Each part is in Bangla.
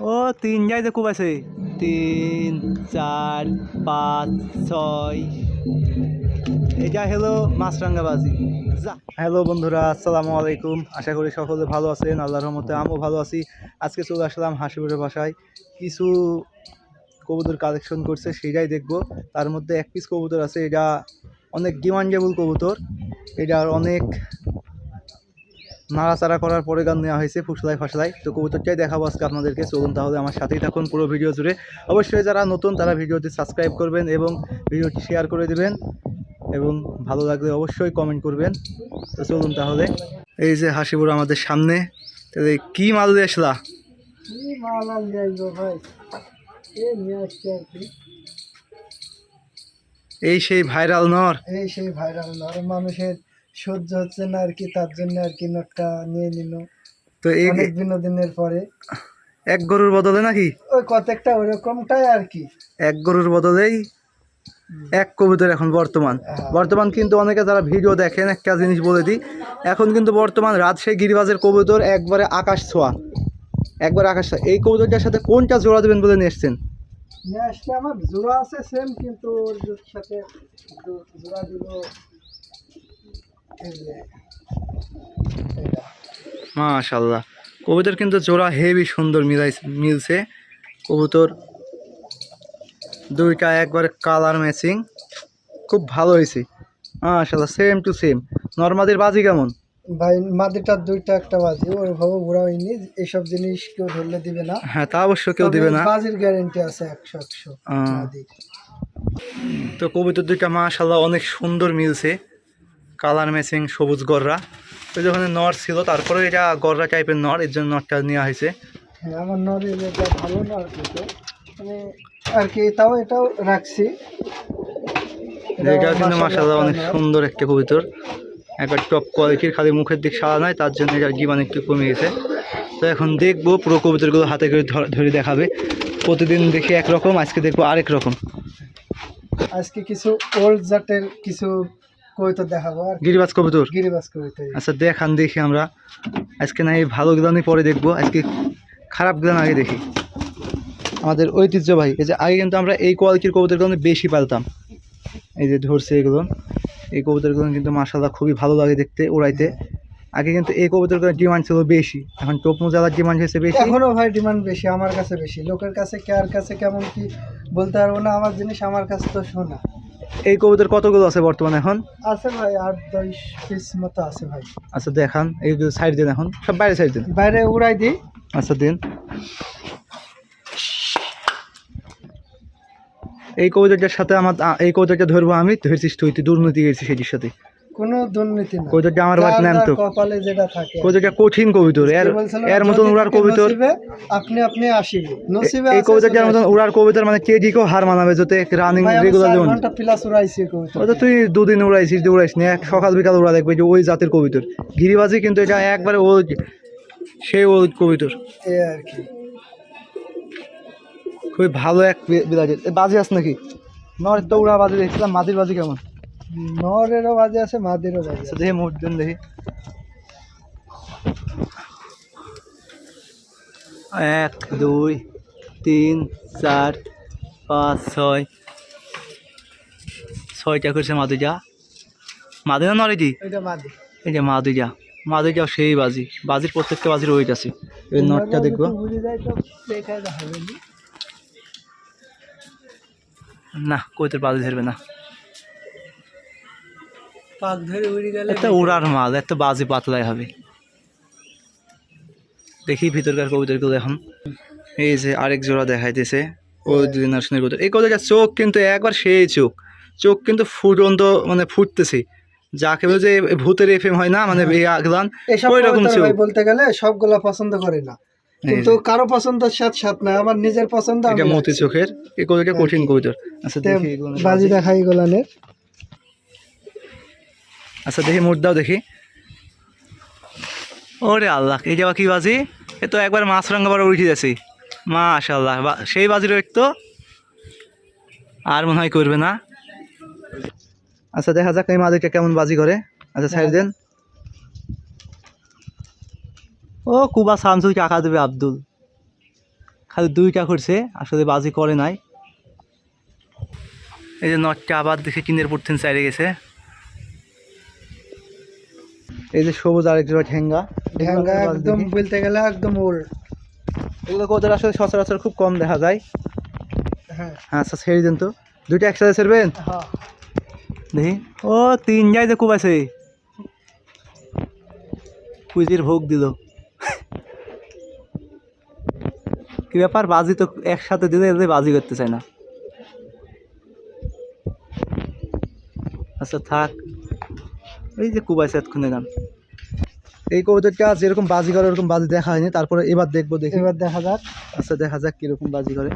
ও, তিন যাইতে খুব আছে। তিন, চার, পাঁচ, ছয়। এটা হলো মাছরাঙ্গা বাজি হ্যালো বন্ধুরা, আসসালামু আলাইকুম। আশা করি সকলে ভালো আছেন, আল্লাহর রহমতে আমিও ভালো আছি। আজকে চলে আসলাম হাসিপুরের বাসায়। কিছু কবুতর কালেকশন করছে সেটাই দেখব। তার মধ্যে এক পিস কবুতর আছে, এটা অনেক ডিমান্ডেবল কবুতর। এটার অনেক নাড়াচাড়া করার পরে গান নেওয়া হয়েছে ফুসলাই ফাসলাই। তো কবুতরটাই দেখাবো আজকে আপনাদেরকে। চলুন তাহলে আমার সাথেই থাকুন পুরো ভিডিও জুড়ে। অবশ্যই যারা নতুন তারা ভিডিওটি সাবস্ক্রাইব করবেন এবং ভিডিওটি শেয়ার করে দেবেন এবং ভালো লাগলে অবশ্যই কমেন্ট করবেন। তো চলুন তাহলে। এই যে হাসিপুর আমাদের সামনে। তাহলে কি মাল দিয়ে আসলা? এই সেই ভাইরাল নর। এই সেই ভাইরাল নর মানুষের সহ্য হচ্ছে না আর কি তার জন্য আর কি নোটটা নিয়ে নিল। তো এই অনেক বিনোদনের পরে। এক গরুর বদলে নাকি? ওই কতকটা ওরকমটাই আর কি। এক গরুর বদলেই এক কবুতর এখন বর্তমান। বর্তমান কিন্তু অনেকে যারা ভিডিও দেখেন একটা জিনিস বলে দিই এখন কিন্তু বর্তমান রাজশাহী গিরিবাজের কবুতর একবারে আকাশ ছোঁয়া। একবার আকাশ ছোঁয়া। এই কবুতরটার সাথে কোনটা জোড়া দেবেন বলে নিয়ে এসছেন? নিয়ে আমার জোড়া আছে সেম কিন্তু ওর সাথে জোড়া দিব এটা। মাশাল্লাহ কবুতর কিন্তু জোড়া হেভি সুন্দর মিলাই মিলছে। কবুতর দুইটা একবারে কালার ম্যাচিং খুব ভালো হয়েছে। মাশাল্লাহ সেম টু সেম নর্মাদের বাজি কেমন? ভাই মাদিটার দুইটা একটা বাজি। ওর ভাবে ঘোরা হয়নি। এইসব জিনিস কেউ ধরলে দিবে না। হ্যাঁ তা অবশ্য কেউ দিবে না। বাজির গ্যারেন্টি আছে একশো একশো। তো কবুতর দুইটা মাশাল্লাহ অনেক সুন্দর মিলছে। কালার ম্যাচিং সবুজ গররা। তো ওখানে নর ছিল তারপরে এটা গররা টাইপের নর এর জন্য নরটা নেওয়া হয়েছে। হ্যাঁ আমার এটা ভালো না আর কি মানে আর কি তাও এটাও রাখছি। এটা কিন্তু মাশাল্লাহ অনেক সুন্দর একটা কবুতর। একবার টপ কোয়ালিটির খালি মুখের দিক সারা নয় তার জন্য এটার জীবন একটু কমে গেছে। তো এখন দেখব পুরো কবুতরগুলো হাতে করে ধর- ধরে দেখাবে। প্রতিদিন দেখি একরকম আজকে দেখব আরেক রকম। আজকে কিছু ওল্ড জাতের কিছু কবিতা দেখাবো আর গিরিবাজ কবুতর? গিরিবাস কবিতা আচ্ছা দেখান দেখি আমরা। আজকে না এই ভালো গ্রানই পরে দেখব। আজকে খারাপ গ্রান আগে দেখি। আমাদের ঐতিহ্যবাহী। এই যে আগে কিন্তু আমরা এই কোয়ালিটির কবুতরগুলো বেশি পালতাম। এই যে ধরছে এগুলো। এই কবুতরগুলো কিন্তু মাসাল্লাহ খুবই ভালো লাগে দেখতে উড়াইতে। আগে কিন্তু এই কবুতরগুলোর ডিমান্ড ছিল বেশি। এখন টোপ মোজালার ডিমান্ড হয়েছে বেশি। এখনও ভাই ডিমান্ড বেশি আমার কাছে বেশি। লোকের কাছে কার কাছে কেমন কি বলতে পারব না আমার জিনিস আমার কাছে তো শোনা। এই কবুতর কতগুলো আছে বর্তমানে এখন? আছে ভাই আট দশ পিস মতো আছে ভাই। আচ্ছা দেখান এই সাইড দিন এখন সব বাইরে সাইড দিন বাইরে উড়াই দিই। আচ্ছা দিন। এই কবিতাটার সাথে আমার এই কবিতাটা ধরবো আমি ধরছিস তুই তুই দুর্নীতি গেছিস সেটির সাথে। কোনো দুর্নীতি না। কবিতাটা আমার বাদ যার নেন তো। কপালে যেটা থাকে। কবিতাটা কঠিন কবিতর। এর এর মতন উড়ার কবিতর আপনি আপনি আসিবে। নসিবে এই কবিতাটার মতন উড়ার কবিতার মানে কেডিকেও হার মানাবে যাতে রানিং রেগুলার ঘণ্টা প্লাস উড়াইছি কবিতা ওটা তুই দুদিন উড়াইছিস উড়াইস না এক সকাল বিকাল উড়া দেখবে যে ওই জাতের কবিতর। গিরিবাজি কিন্তু এটা একবারে ও সেই ও কবিতর। আর কি। খুবই ভালো এক বি- বিরাজের। এ, বাজি আছে নাকি? নর তো উড়া বাজি দেখছিলাম মাদির বাজি কেমন? নরেরও বাজে আছে মাদেরও বাজে আচ্ছা আছে। দেখি মোট দিন দেখি। এক দুই তিন চার পাঁচ ছয়। ছয়টা করছে মাদুজা। মাদুজা এটা মাদি। এই যে মাদুজা। মাদুজা সেই বাজি। বাজির প্রত্যেকটা বাজির ওয়েট আছে। এই নটটা দেখব। নি। না কইতে বাজি ধরবে না। পাক ধরে উড়ে গেলে একটা উড়ার মাল এত বাজি পাতলাই হবে। দেখি ভিতরকার কবুতরগুলো এখন। এই যে আরেক জোড়া দেখাইতেছে ও জেনারেশনের কবুতর এই কবুতরটার চোখ কিন্তু একবার সেই চোখ। চোখ কিন্তু ফুটন্ত মানে ফুটতেছে। যাকে বলে যে ভূতের এফএম হয় না মানে এই আগলান ওই রকম কবিতা চোখ। বলতে গেলে সবগুলা পছন্দ করে না। কিন্তু কারও পছন্দের সাথে সাথ না আমার নিজের পছন্দ এটা মতি চোখের। এই কবুতরটা কঠিন কবুতর। আচ্ছা দেখি বাজি দেখাই গোলানের আচ্ছা দেখি মুদ্রাও দেখি। ওরে আল্লাহ এই যাওয়া কি বাজি এ তো একবার মাছ রঙা বার উঠে যাচ্ছে মাশাল্লাহ বা- সেই বাজির তো আর মনে হয় করবে না। আচ্ছা দেখা যাক এই মাদিকটা কেমন বাজি করে। আচ্ছা ছাড় দেন। ও কুবা শামসুল টাকা দেবে আব্দুল। খালি দুইটা করছে আসলে বাজি করে নাই। এই যে নটটা আবার দেখে কিনের পড়তেন চাইলে গেছে। এই যে সবুজ আরেক জোড়া ঠেঙ্গা। ঢ্যাঙ্গা একদম বলতে গেলে একদম ওল্ড এগুলো ওদের আসলে সচরাচর খুব কম দেখা যায়। হ্যাঁ। আচ্ছা ছেড়ে দিন তো। দুইটা একসাথে ছেড়বেন? হ্যাঁ। দেখি। ও তিন যাই যে আছে পুজির ভোগ দিল। কি ব্যাপার? বাজি তো একসাথে দিলে এদের বাজি করতে চায় না। আচ্ছা থাক। এই যে কুবাইছে এতক্ষণে গান। এই কবুতরটা যেরকম বাজি করে ওরকম বাজি দেখা হয়নি। তারপরে এবার দেখব দেখি। এবার দেখা যাক। আচ্ছা দেখা যাক কীরকম বাজি করে।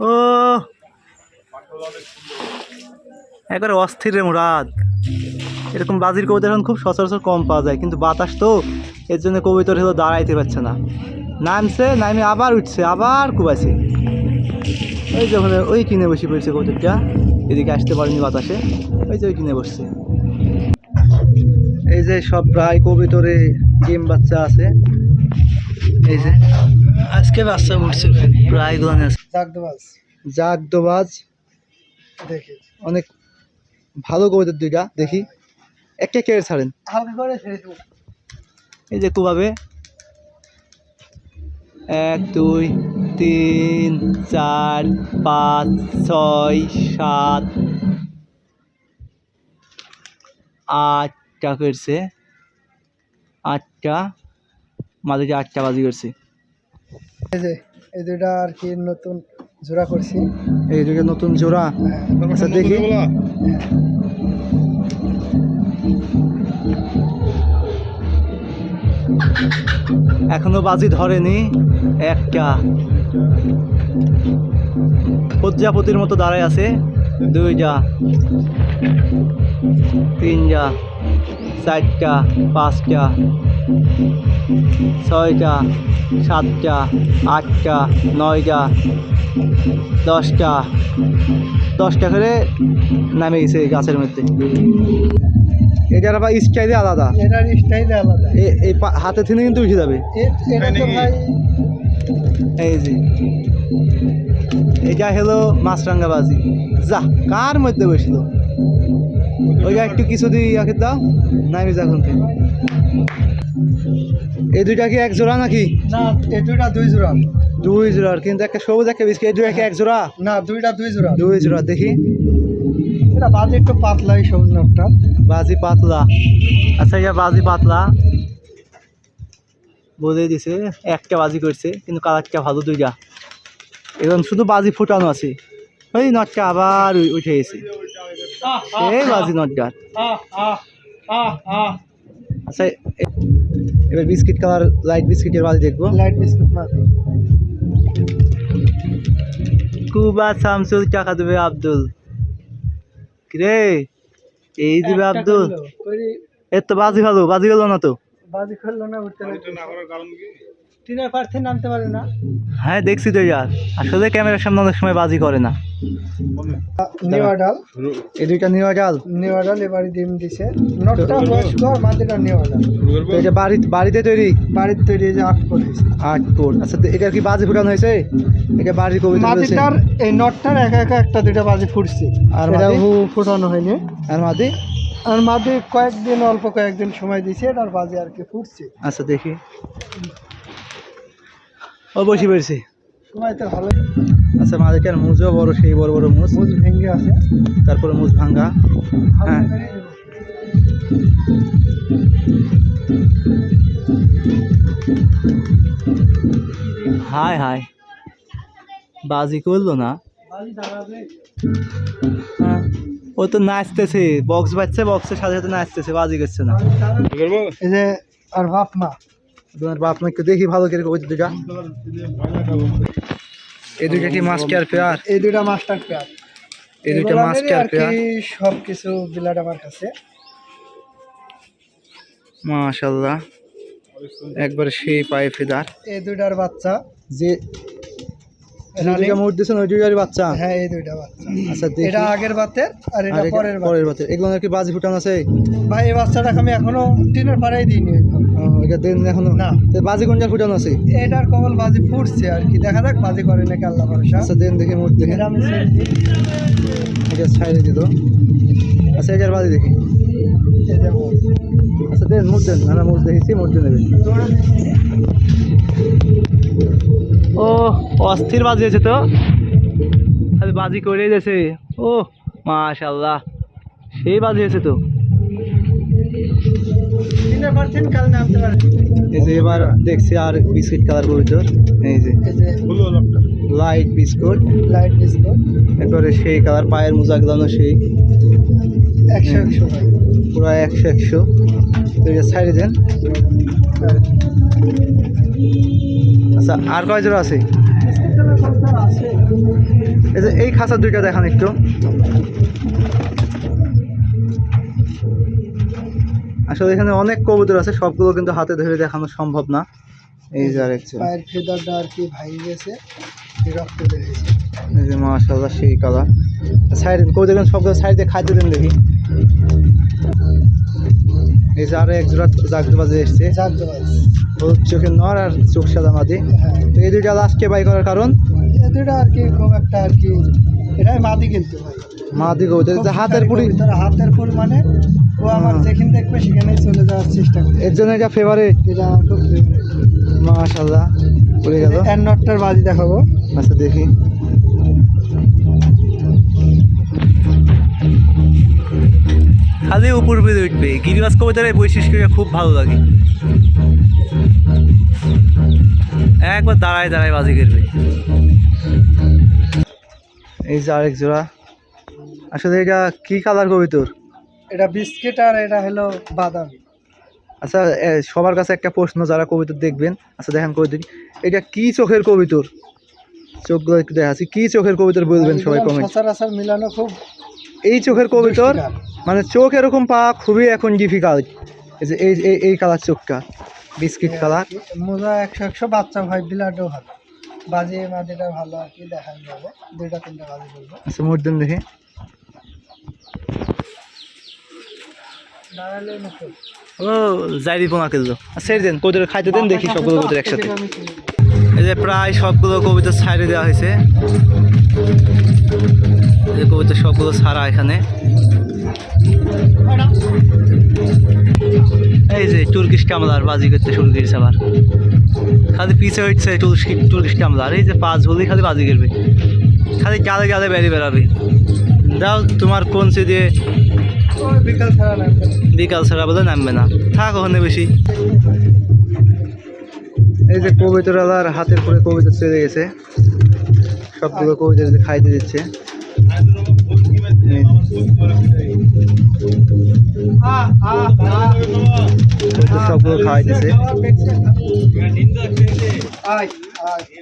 ও! একবারে অস্থির রে মুরাদ। এরকম বাজির কবিতা এখন খুব সচরাচর কম পাওয়া যায়। কিন্তু বাতাস তো এর জন্য কবিতার হলো দাঁড়াইতে পারছে না। নামছে নামে আবার উঠছে আবার কুবাইছে। ওই যে ওখানে ওই কিনে বসে পড়েছে কবিতাটা এদিকে আসতে পারেনি বাতাসে। ওই যে ওই কিনে বসছে। এই যে সব প্রায় কবিতরে ডিম বাচ্চা আছে। এই যে। আজকে বাচ্চা উঠছে প্রায়গুলো যাক দেবাস জাগ দোবাজ দেখি। অনেক ভালো কবিতার দুইটা দেখি। একটা কে ছাড়েন? হালকা করে ছেড়ে দেবো। এই যে কুভাবে এক দুই তিন চার পাঁচ ছয় সাত আটটা করছে। আটটা মাঝে যে আটটা বাজি করছে। এই যে এই দুইটা আর কি নতুন জোড়া করছি। এই দুটো নতুন জোড়া। হ্যাঁ। আচ্ছা দেখি। এখনও বাজি ধরেনি। একটা। প্রজাপতির মতো দাঁড়ায় আছে। দুই যা তিন যা চারটা পাঁচটা ছয়টা সাতটা আটটা নয়টা দশটা। দশটা করে নামে গেছে গাছের মধ্যে। এটার আবার স্টাইলে আলাদা। এটার স্টাইল আলাদা। এই হাতে থেকে কিন্তু উঠে যাবে। এটা তো ভাই এই যে। এটা হলো মাছরাঙ্গা বাজি যা কার মধ্যে বসছিল ওইটা একটু কিছু দিয়ে ইয়াকে দাও নামি এখন থেকে। এই দুইটা কি এক জোড়া নাকি? না এই দুইটা দুই জোড়া। দুই জোড়া কিন্তু একটা সবুজ একটা বিস্কিট এই দুইটা কি এক জোড়া? না দুইটা দুই জোড়া। দুই জোড়া দেখি। এটা বাজি একটু পাতলা এই সবুজ নটটা বাজি পাতলা। আচ্ছা এটা বাজি পাতলা। বলে দিছে একটা বাজি করছে কিন্তু কালারটা ভালো দুইটা। এখন শুধু বাজি ফুটানো আছে। ওই নটটা আবার উঠে গেছে। এই বাজি নটটা আচ্ছা এবার বিস্কিট কালার লাইট বিস্কিটের বাজি দেখব। লাইট বিস্কিট মাছ কুবা শামসুল টাকা দেবে আব্দুল। কিরে এই দিবে আব্দুল। এর তো বাজি ভালো বাজি গেল না তো? বাজি খেললো না উঠতে টিনের পার্থে নামতে পারে না। হ্যাঁ দেখছি তো ইয়ার। আসলে ক্যামেরার সামনে অনেক সময় বাজি করে না। নেওয়া ডাল। এই দুইটা নেওয়া জাল নেওয়া ডাল এবারে ডিম দিছে। নটটা বয়স্ক আর এটা বাড়ি বাড়িতে তৈরি? বাড়ির তৈরি যে আট করেছে আট কোট আচ্ছা তো এটা কি বাজি ফুটানো হয়েছে? এটা বাড়ির কবিতা রয়েছে এই নটটার একা একা একটা দুইটা বাজি ফুটছে। আর আর এটা ফুটানো হয়নি। আর মাদি আর মাঝে কয়েকদিন অল্প কয়েকদিন সময় দিছে এটার বাজি আর কি ফুটছে। আচ্ছা দেখি। ও বসে পড়ছে। সময়তে ভালো। আচ্ছা মাদিটার মুজও বড় সেই বড় বড় মুজ। মুজ ভেঙে আছে। তারপরে মুজ ভাঙ্গা হ্যাঁ। হায় হায় বাজি করল না? হ্যাঁ। ও তো নাচতেছে বক্স বাজছে বক্সের সাথে সাথে নাচতেছে বাজি করছে না। এই যে আর বাপ মা তোমার বাপ মাকে দেখি ভালো করে ওই দুটা এই দুটা কি মাস্টার পেয়ার এই দুটা মাস্টার পেয়ার এই দুটা মাস্টার পেয়ার সব কিছু বিলাট আমার কাছে। মাশাল্লাহ। একবার সেই পায়ে ফেদার। এই দুটার বাচ্চা যে যে দুইটা দিয়েছেন ওই দুইটারই বাচ্চা? হ্যাঁ এই দুইটা বাচ্চা। আচ্ছা এটা আগের বাতের আর এটা পরের বাতের। এগুলো কি বাজি ফুটানো আছে? ভাই এই বাচ্চাটাকে আমি এখনও টিনের পাড়াই দিইনি। এটা দেন এখনও? না। তো বাজি কোনটা ফুটানো আছে? এটার কবল বাজি ফুটছে আর কি। দেখা যাক বাজি করে নাকি আল্লাহ ভরসা। আচ্ছা দেন দেখি মুট দেখে এটা আমি এটা ছাইড়ে আচ্ছা এটার বাজি দেখি। মোট। আচ্ছা দেন মুট দেন আমরা মুট দেখেছি মুট নেবেন। ও অস্থির বাজি হয়েছে তো? বাজি করেই দিয়েছে ও মাশাল্লাহ সেই বাজি হয়েছে তো? এই যে এবার দেখছি আর বিস্কিট কালার কবিতর এই যে এই যে লাইট বিস্কুট। Light biscuit. এরপরে সেই কালার পায়ের মোজা গেলানো সেই। একশো একশো। পুরো একশো একশো। তো এটা সাইডে দেন। আচ্ছা আর কয় জোড়া আছে? এই যে এই খাঁচার দুইটা দেখান একটু। আসলে এখানে অনেক কবুতর আছে সবগুলো কিন্তু হাতে ধরে দেখানো সম্ভব না। এই যে আরেকটা পায়ের ফেদারটা আর কি ভাই গেছে রক্ত বেরিয়েছে এই যে মাশাল্লাহ সেই কালার সাইড কবুতর সবগুলো সাইডে খাইতে দেন দেখি। এই যে আরও এক জোড়া জাগতে বাজে এসছে হলুদ চোখের নর আর চোখ সাদা মাদি। হ্যাঁ। তো এই দুইটা লাস্টকে বাই করার কারণ? এ দুটো আর কি খুব একটা আর কি এটাই মাদি কিন্তু ভাই। মাদি কবুতর যে হাতের পুরি। হাতের ফুল মানে ও আমার হুম। যেখানে দেখবে সেখানেই চলে যাওয়ার চেষ্টা করে। এর জন্য এটা ফেভারিট এটা আমার খুব favorite। মাশাল্লাহ পড়ে গেল। এর নটটার বাজি দেখাবো। আচ্ছা দেখি। খালি উপর বেড়ে উঠবে গিরিবাজ কবিতার এই বৈশিষ্ট্যটা খুব ভালো লাগে। একবার দাঁড়ায় দাঁড়ায় বাজি করবে এই যে আরেক জোড়া। আসলে এটা কি কালার কবিতর? এটা বিস্কিট আর এটা হলো বাদামি। আচ্ছা সবার কাছে একটা প্রশ্ন যারা কবিতর দেখবেন আচ্ছা দেখেন কবিতর এটা কি চোখের কবিতর? চোখগুলো একটু দেখাচ্ছি। কি চোখের কবিতর বলবেন সবাই কমেন্ট সচরাচর মিলানো খুব এই চোখের কবিতর। মানে চোখ এরকম পাওয়া খুবই এখন ডিফিকাল্ট এই যে এই এই এই কালার চোখটা বিস্কিট কালার মোজা একশো একশো বাচ্চা ভাই বিলাটও ভালো। বাজি মাদিটা ভালো আর কি দেখানো যাবে। দুইটা তিনটা বাজি করব আচ্ছা মোট দিন দেখি। ও জাইরি পোনা কিলো ছেড়ে দেন কবিতর খাইতে দেন দেখি সবগুলো কবিতর একসাথে। এই যে প্রায় সবগুলো কবিতা ছাড়ে দেওয়া হয়েছে। এই কবিতা সবগুলো ছাড়া এখানে। এই যে তুর্কিশ কামলার বাজি করতে শুরু করেছে আবার। খালি পিছে হচ্ছে তুর্কি তুর্কিশ কামলার। এই যে পাঁচ হলেই খালি বাজি করবে। খালি গালে গালে বেরিয়ে বেড়াবে। দাও তোমার কোন সে দিয়ে বিকাল ছাড়া বলে নামবে না। থাক ওখানে বেশি এই যে কবিতরালার হাতের পরে কবিতা চলে গেছে। সবগুলো কবিতা খাইতে দিচ্ছে। সবগুলো খাওয়াইতেছে।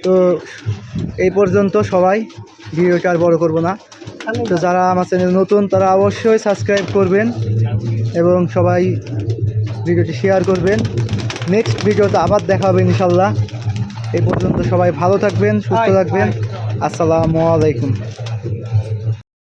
তো এই পর্যন্ত সবাই ভিডিওটা আর বড় করব না। তো যারা আমার চ্যানেল নতুন তারা অবশ্যই সাবস্ক্রাইব করবেন এবং সবাই ভিডিওটি শেয়ার করবেন। নেক্সট ভিডিওতে আবার দেখা হবে ইনশাল্লাহ। এই পর্যন্ত সবাই ভালো থাকবেন সুস্থ থাকবেন। আসসালামু আলাইকুম।